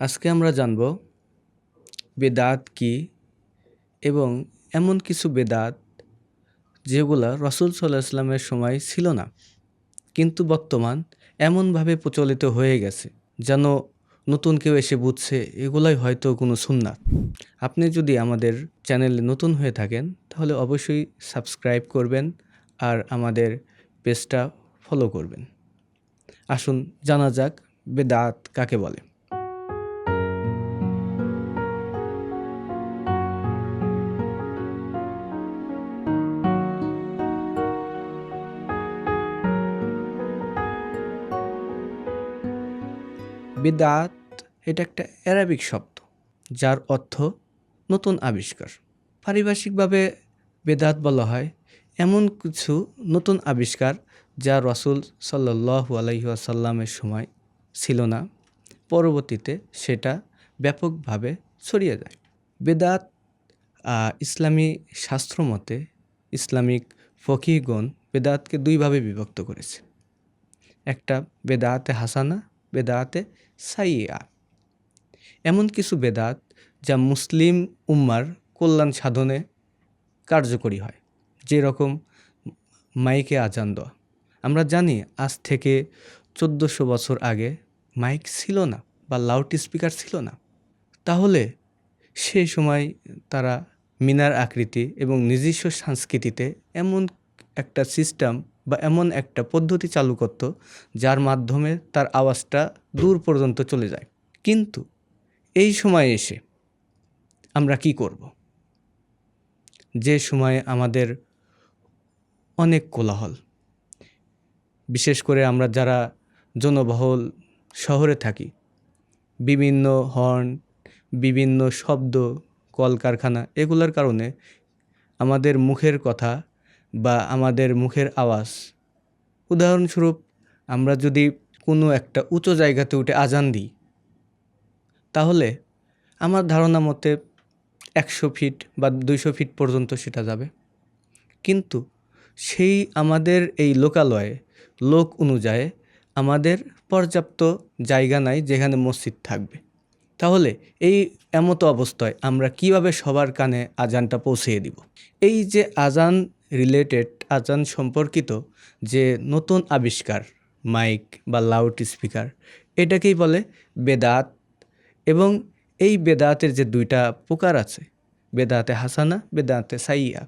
আজকে আমরা জানব বেদাত কি এবং এমন কিছু বেদাত যেগুলা রসুল সাল্লাহ ইসলামের সময় ছিল না, কিন্তু বর্তমান এমনভাবে প্রচলিত হয়ে গেছে যেন নতুন কেউ এসে বুঝছে এগুলাই হয়তো কোনো সুন্নাত। আপনি যদি আমাদের চ্যানেলে নতুন হয়ে থাকেন, তাহলে অবশ্যই সাবস্ক্রাইব করবেন আর আমাদের পেজটা ফলো করবেন। আসুন, জানা যাক বেদাত কাকে বলে। বেদাত, এটা একটা অ্যারাবিক শব্দ, যার অর্থ নতুন আবিষ্কার। পারিভাষিকভাবে বেদাত বলা হয় এমন কিছু নতুন আবিষ্কার যা রসুল সাল্লাহ আলহিহাসাল্লামের সময় ছিল না। পরবর্তীতে সেটা ব্যাপকভাবে ছড়িয়ে যায়। বেদাত ইসলামী শাস্ত্র মতে ইসলামিক ফকিগণ বেদাতকে দুইভাবে বিভক্ত করেছে। একটা বেদাতে হাসানা বেদাতে সাইয়া। এমন কিছু বেদাত যা মুসলিম উম্মার কল্যাণ সাধনে কার্যকরী হয় যেরকম মাইকে আজান দেওয়া আমরা জানি আজ থেকে চোদ্দোশো বছর আগে মাইক ছিল না বা লাউড স্পিকার ছিল না। তাহলে সেই সময় তারা মিনার আকৃতি এবং নিজস্ব সংস্কৃতিতে এমন একটা সিস্টেম বা এমন একটা পদ্ধতি চালু করত, যার মাধ্যমে তার আওয়াজটা দূর পর্যন্ত চলে যায়। কিন্তু এই সময় এসে আমরা কি করব? যে সময়ে আমাদের অনেক কোলাহল। বিশেষ করে আমরা যারা জনবহুল শহরে থাকি, বিভিন্ন হর্ন, বিভিন্ন শব্দ, কলকারখানা, এগুলোর কারণে আমাদের মুখের কথা বা আমাদের মুখের আওয়াজ। উদাহরণস্বরূপ, আমরা যদি কোনো একটা উঁচু জায়গাতে উঠে আজান দিই, তাহলে আমার ধারণা মতে একশো ফিট বা দুইশো ফিট পর্যন্ত সেটা যাবে। কিন্তু সেই আমাদের এই লোকালয়ে, লোক অনুযায়ী আমাদের পর্যাপ্ত জায়গা নাই যেখানে মসজিদ থাকবে। তাহলে এই এমতো অবস্থায় আমরা কীভাবে সবার কানে আজানটা পৌঁছিয়ে দিব? এই যে আজান রিলেটেড আজান সম্পর্কিত যে নতুন আবিষ্কার মাইক বা লাউড স্পিকার এটাকেই বলে বেদাত এবং এই বেদাতের যে দুইটা প্রকার আছে, বেদাতে হাসানা, বেদাতে সাইয়া,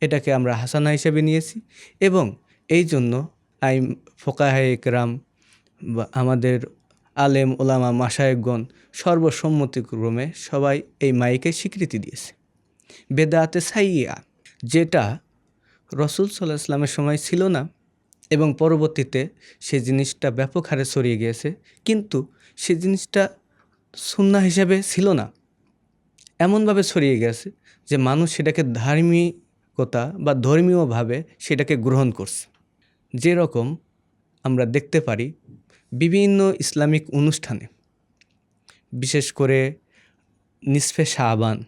এটাকে আমরা হাসানা হিসেবে নিয়েছি এবং এই জন্য আই ফোকাহে একরাম বা আমাদের আলেম, ওলামা মাসায়েকগণ সর্বসম্মতিক্রমে সবাই এই মাইকে স্বীকৃতি দিয়েছে। বেদাতে সাইয়া যেটা রসুল সাল্লাহ ইসলামের সময় ছিল না এবং পরবর্তীতে সে জিনিসটা ব্যাপক হারে ছড়িয়ে গিয়েছে, কিন্তু সে জিনিসটা সুন্না হিসাবে ছিল না। এমনভাবে ছড়িয়ে গেছে যে মানুষ সেটাকে ধার্মিকতা বা ধর্মীয়ভাবে সেটাকে গ্রহণ করছে। যেরকম আমরা দেখতে পারি বিভিন্ন ইসলামিক অনুষ্ঠানে, বিশেষ করে নিসফে শাহবান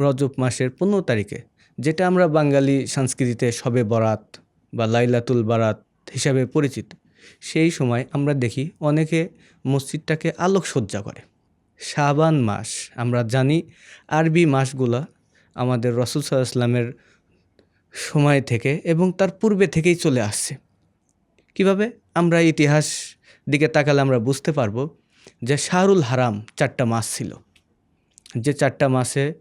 রজব মাসের পনেরো তারিখে। যেটা আমরা বাঙালি সংস্কৃতিতে সবে বরাত বা লাইলাতুল বারাত হিসাবে পরিচিত, সেই সময় আমরা দেখি অনেকে মসজিদটাকে আলোকসজ্জা করে। শাবান মাস, আমরা জানি আরবি মাসগুলা আমাদের রসুল সাল্লাহ ইসলামের সময় থেকে এবং তার পূর্বে থেকেই চলে আসছে। কীভাবে? আমরা ইতিহাস দিকে তাকালে আমরা বুঝতে পারব যে শাহরুল হারাম চারটা মাস ছিল। যে চারটা মাসে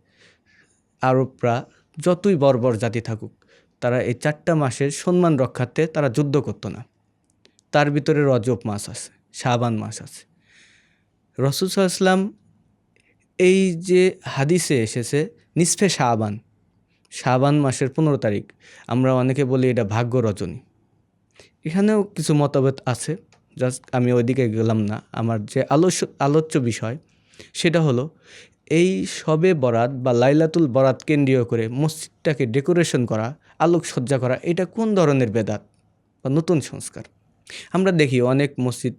আরবরা যতই বর্বর জাতি থাকুক, তারা এই চারটা মাসের সম্মান রক্ষার্থে তারা যুদ্ধ করতো না। তার ভিতরে রজব মাস আছে, শাবান মাস আছে। রসুল সাল্লাম এই যে হাদিসে এসেছে, নিসফে শাবান শাবান মাসের পনেরো তারিখ, আমরা অনেকে বলি এটা ভাগ্য রজনী। এখানেও কিছু মতভেদ আছে, জাস্ট আমি ওইদিকে গেলাম না। আমার যে আলোচ্য আলোচ্য বিষয়, সেটা হলো এই সবে বরাত বা লাইলাতুল বরাত কেন্দ্রীয় করে মসজিদটাকে ডেকোরেশন করা, আলোকসজ্জা করা, এটা কোন ধরনের বেদাত বা নতুন সংস্কার? আমরা দেখি অনেক মসজিদ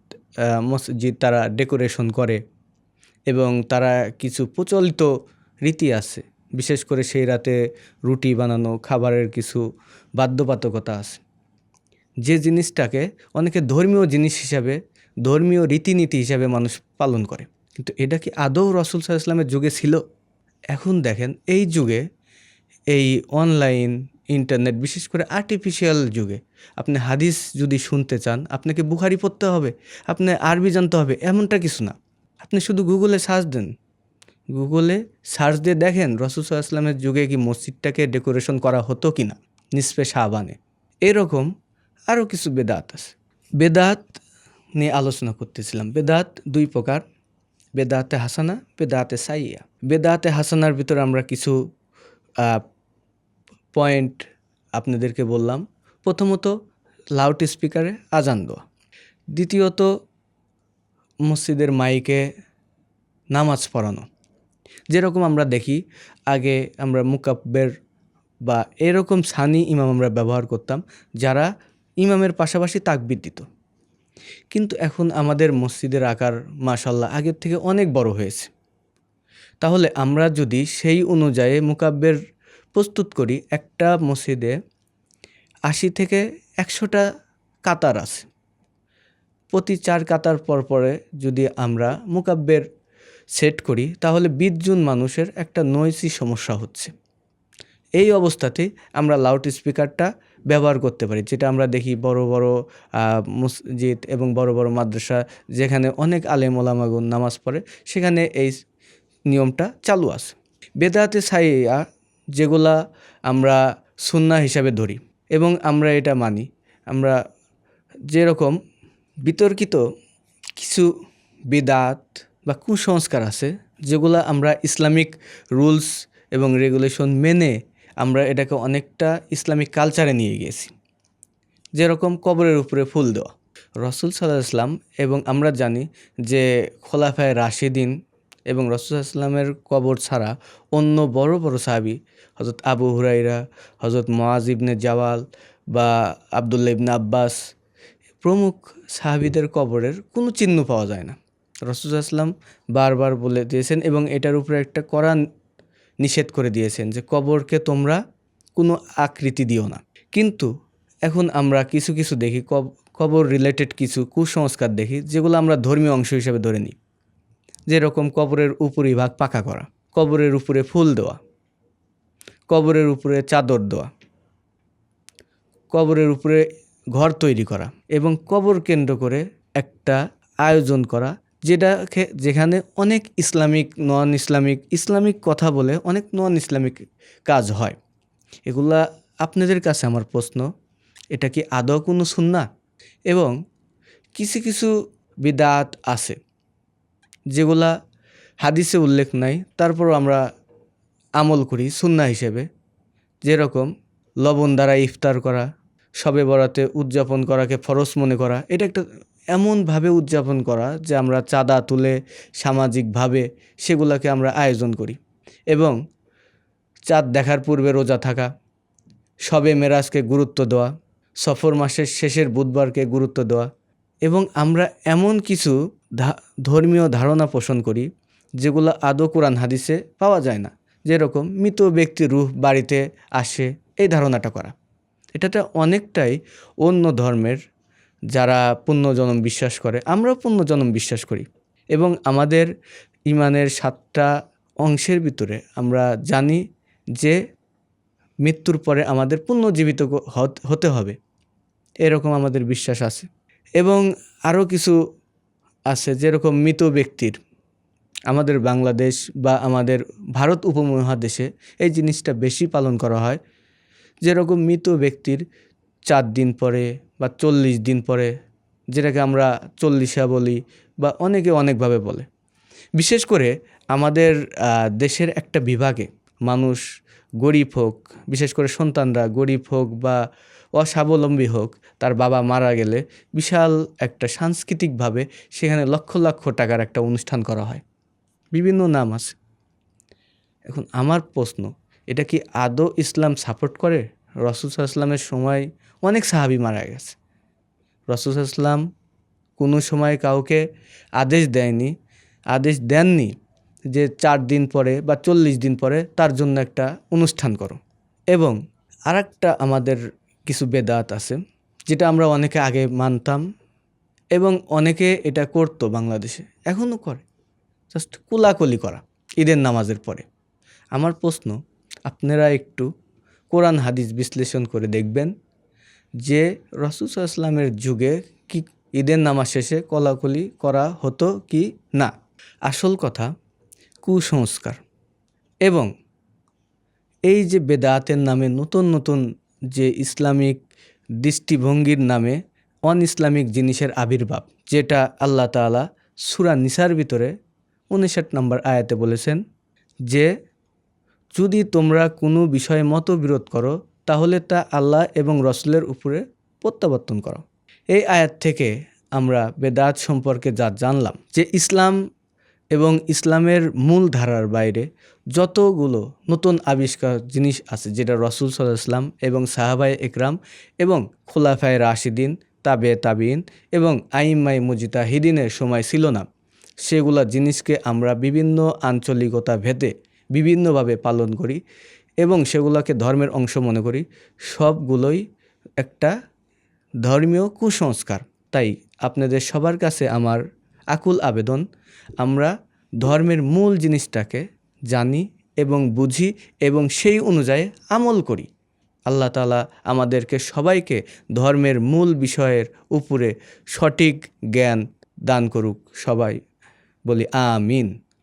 মসজিদ তারা ডেকোরেশন করে এবং তারা কিছু প্রচলিত রীতি আছে। বিশেষ করে সেই রাতে রুটি বানানো, খাবারের কিছু বাধ্যবাধকতা আছে। যে জিনিসটাকে অনেকে ধর্মীয় জিনিস হিসাবে, ধর্মীয় রীতিনীতি হিসাবে মানুষ পালন করে। কিন্তু এটা কি আদৌ রসুল সাল্লাহ ইসলামের যুগে ছিল? এখন দেখেন, এই যুগে, এই অনলাইন ইন্টারনেট বিশেষ করে আর্টিফিশিয়াল যুগে, আপনি হাদিস যদি শুনতে চান, আপনাকে বুখারি পড়তে হবে, আপনি আরবি জানতে হবে, এমনটা কিছু না। আপনি শুধু গুগলে সার্চ দেন। গুগলে সার্চ দিয়ে দেখেন রসুল ইসলামের যুগে কি মসজিদটাকে ডেকোরেশন করা হতো কি না নিসপে শাহবানে এরকম আরও কিছু বেদাত আছে। বেদাত নিয়ে আলোচনা করতেছিলাম। বেদাত দুই প্রকার। বেদাতে হাসানা, বেদাতে সাইয়া। বেদাতে হাসানার ভিতরে আমরা কিছু পয়েন্ট আপনাদেরকে বললাম। প্রথমত লাউড স্পিকারে আজান দেওয়া। দ্বিতীয়ত মসজিদের মাইকে নামাজ পড়ানো। যেরকম আমরা দেখি, আগে আমরা মুকাব্বের বা এরকম সানি ইমাম আমরা ব্যবহার করতাম, যারা ইমামের পাশাপাশি তাকবির দিত। কিন্তু এখন আমাদের মসজিদের আকার মাশাল্লাহ আগের থেকে অনেক বড় হয়েছে। তাহলে আমরা যদি সেই অনুযায়ী মুকাব্বের প্রস্তুত করি, একটা মসজিদে আশি থেকে একশোটা কাতার আছে। প্রতি চার কাতার পর পরে যদি আমরা মুকাব্বের সেট করি, তাহলে বিশ জন মানুষের একটা নয়েসি সমস্যা হচ্ছে। এই অবস্থাতে আমরা লাউড স্পিকারটা ব্যবহার করতে পারি। যেটা আমরা দেখি বড় বড় মসজিদ এবং বড় বড় মাদ্রাসা যেখানে অনেক আলেম ওলামাগুন নামাজ পড়ে, সেখানে এই নিয়মটা চালু আছে। বেদাতে সাইয়া যেগুলা আমরা সুন্না হিসাবে ধরি এবং আমরা এটা মানি, আমরা যেরকম বিতর্কিত কিছু বেদাত বা কুসংস্কার আছে যেগুলা আমরা ইসলামিক রুলস এবং রেগুলেশন মেনে আমরা এটাকে অনেকটা ইসলামিক কালচারে নিয়ে গিয়েছি। যেরকম কবরের উপরে ফুল দেওয়া। রসুল সাল্লাহ ইসলাম এবং আমরা জানি যে খোলাফায় রাশিদিন এবং রসুল ইসলামের কবর ছাড়া অন্য বড় বড় সাহাবি হজরত আবু হুরাইরা হজরত মোয়াজ ইবনে জাওয়াল বা আবদুল্লা ইবনে আব্বাস প্রমুখ সাহাবিদের কবরের কোনো চিহ্ন পাওয়া যায় না। রসুল ইসলাম বারবার বলে দিয়েছেন এবং এটার উপরে একটা কড়া নিষেধ করে দিয়েছেন যে কবরকে তোমরা কোনো আকৃতি দিও না। কিন্তু এখন আমরা কিছু কিছু দেখি কবর রিলেটেড কিছু কুসংস্কার দেখি, যেগুলো আমরা ধর্মীয় অংশ হিসেবে ধরে নিই। যেরকম কবরের উপরিভাগ পাকা করা, কবরের উপরে ফুল দেওয়া, কবরের উপরে চাদর দেওয়া, কবরের উপরে ঘর তৈরি করা এবং কবর কেন্দ্র করে একটা আয়োজন করা যেটা যেখানে অনেক ইসলামিক নন ইসলামিক ইসলামিক কথা বলে অনেক নন ইসলামিক কাজ হয়। এগুলা আপনাদের কাছে আমার প্রশ্ন, এটা কি আদৌ কোনো সুন্না এবং কিছু কিছু বিদাত আছে, যেগুলা হাদিসে উল্লেখ নাই, তারপরও আমরা আমল করি সুন্না হিসেবে। যেরকম লবণ দ্বারা ইফতার করা সবে বরাতে উদযাপন করাকে ফরস মনে করা, এটা একটা এমনভাবে উদযাপন করা যে আমরা চাঁদা তুলে সামাজিকভাবে সেগুলোকে আমরা আয়োজন করি এবং চাঁদ দেখার পূর্বে রোজা থাকা, সবে মেরাজকে গুরুত্ব দেওয়া, সফর মাসের শেষের বুধবারকে গুরুত্ব দেওয়া এবং আমরা এমন কিছু ধর্মীয় ধারণা পোষণ করি যেগুলো আদৌ কোরআন হাদিসে পাওয়া যায় না। যেরকম মৃত ব্যক্তি রুহ বাড়িতে আসে, এই ধারণাটা করা। এটাতে অনেকটাই অন্য ধর্মের যারা পুণ্যজনম বিশ্বাস করে, আমরাও পুণ্যজনম বিশ্বাস করি। এবং আমাদের ইমানের সাতটা অংশের ভিতরে আমরা জানি যে মৃত্যুর পরে আমাদের পুণ্যজীবিত হতে হবে। এরকম আমাদের বিশ্বাস আছে। এবং আরও কিছু আছে যেরকম মৃত ব্যক্তির আমাদের বাংলাদেশ বা আমাদের ভারত উপমহাদেশে এই জিনিসটা বেশি পালন করা হয়। যেরকম মৃত ব্যক্তির চার দিন পরে বা চল্লিশ দিন পরে, যেটাকে আমরা চল্লিশা বলি বা অনেকে অনেকভাবে বলে। বিশেষ করে আমাদের দেশের একটা বিভাগে মানুষ গরিব হোক, বিশেষ করে সন্তানরা গরিব হোক বা অস্বাবলম্বী হোক, তার বাবা মারা গেলে বিশাল একটা সাংস্কৃতিকভাবে সেখানে লক্ষ লক্ষ টাকার একটা অনুষ্ঠান করা হয়। বিভিন্ন নাম আছে। এখন আমার প্রশ্ন, এটা কি আদৌ ইসলাম সাপোর্ট করে? রসুল ইসলামের সময় অনেক সাহাবি মারা গেছে। রসুল ইসলাম কোনো সময় কাউকে আদেশ দেয়নি, আদেশ দেননি যে চার দিন পরে বা চল্লিশ দিন পরে তার জন্য একটা অনুষ্ঠান করো। এবং আর আমাদের কিছু বেদাত আছে, যেটা আমরা অনেকে আগে মানতাম এবং অনেকে এটা করতো বাংলাদেশে এখনও করে। জাস্ট কোলাকুলি করা ঈদের নামাজের পরে। আমার প্রশ্ন, আপনারা একটু কোরআন হাদিস বিশ্লেষণ করে দেখবেন যে রসুল ইসলামের যুগে কি ঈদের নামাজ শেষে কলাকলি করা হতো কি না? আসল কথা, কুসংস্কার। এবং এই যে বেদাতের নামে নতুন নতুন যে ইসলামিক দৃষ্টিভঙ্গির নামে অন ইসলামিক জিনিসের আবির্ভাব, যেটা আল্লাহ তাআলা সূরা নিসার ভিতরে উনষাট নম্বর আয়াতে বলেছেন যে যদি তোমরা কোনো বিষয়ে মতবিরোধ করো, তাহলে তা আল্লাহ এবং রসুলের উপরে প্রত্যাবর্তন করো। এই আয়াত থেকে আমরা বেদাত সম্পর্কে যা জানলাম যে ইসলাম এবং ইসলামের মূল ধারার বাইরে যতগুলো নতুন আবিষ্কার জিনিস আছে, যেটা রসুল সাল্লাহ ইসলাম এবং সাহাবাই একরাম এবং খোলাফায় রাশিদিন তাবে তাবিন এবং আইমাই মুজিতাহিদিনের সময় ছিল না, সেগুলা জিনিসকে আমরা বিভিন্ন আঞ্চলিকতা ভেদে বিভিন্নভাবে পালন করি এবং সেগুলোকে ধর্মের অংশ মনে করি। সবগুলোই একটা ধর্মীয় কুসংস্কার। তাই আপনাদের সবার কাছে আমার আকুল আবেদন, আমরা ধর্মের মূল জিনিসটাকে জানি এবং বুঝি এবং সেই অনুযায়ী আমল করি। আল্লাহ তালা আমাদেরকে সবাইকে ধর্মের মূল বিষয়ের উপরে সঠিক জ্ঞান দান করুক সবাই। বলি আমিন।